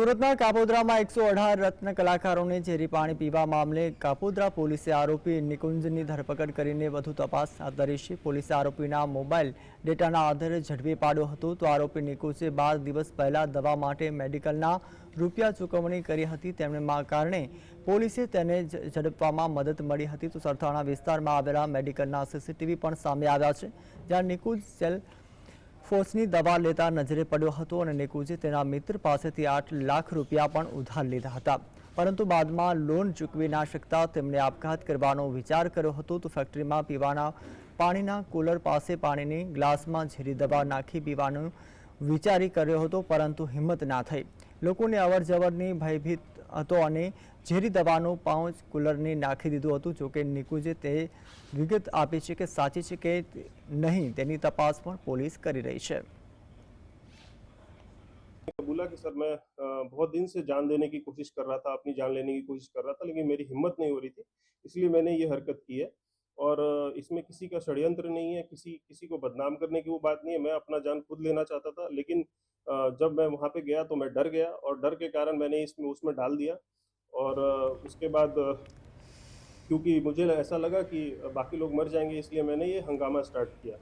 સુરતના કાપોદ્રામાં એકસો અઢાર રત્ન કલાકારોને ઝેરી પાણી પીવા મામલે કાપોદ્રા પોલીસે આરોપી નિકુંજની ધરપકડ કરીને વધુ તપાસ હાથ ધરી છે. પોલીસે આરોપીના મોબાઈલ ડેટાના આધારે ઝડપી પાડ્યો હતો તો આરોપી નિકુંજે બાર દિવસ પહેલા દવા માટે મેડિકલના રૂપિયા ચૂકવણી કરી હતી. તેમના કારણે પોલીસે તેને ઝડપવામાં મદદ મળી હતી. તો સરથાણા વિસ્તારમાં આવેલા મેડિકલના સીસીટીવી પણ સામે આવ્યા છે, જ્યાં નિકુંજ સેલ ફોર્સની દવા લેતા નજરે પડ્યો હતો અને નિકુંજે તેના મિત્ર પાસેથી આઠ લાખ રૂપિયા પણ ઉધાર લીધા હતા પરંતુ બાદમાં લોન ચૂકવી ના શકતા તેમણે આપઘાત કરવાનો વિચાર કર્યો હતો તો ફેક્ટરીમાં પીવાના પાણીના કુલર પાસે પાણીની ગ્લાસમાં ઝેરી દવા નાખી પીવાનું વિચારી કર્યો હતો પરંતુ હિંમત ના થઈ લોકોને અવર જવરની ભયભીત હતો અને ઝેરી દવાનું પાઉચ કુલરને નાખી દીધું હતું જોકે નિકુંજે તે વિગત આપી છે કે સાચી છે કે નહીં તેની તપાસ પણ પોલીસ કરી રહી છે बोला कि सर मैं अ, बहुत दिन से जान देने की कोशिश कर रहा था अपनी जान लेने की कोशिश कर रहा था लेकिन मेरी हिम्मत नहीं हो रही थी इसलिए मैंने ये हरकत की है और अ, इसमें किसी का षड्यंत्र नहीं है किसी किसी को बदनाम करने की वो बात नहीं है मैं अपना जान खुद लेना चाहता था लेकिन अ, जब मैं वहाँ पे गया तो मैं डर गया और डर के कारण मैंने इसमें, उसमें डाल दिया और उसके बाद क्योंकि मुझे ऐसा लगा कि बाकी लोग मर जाएँगे इसलिए मैंने ये हंगामा स्टार्ट किया।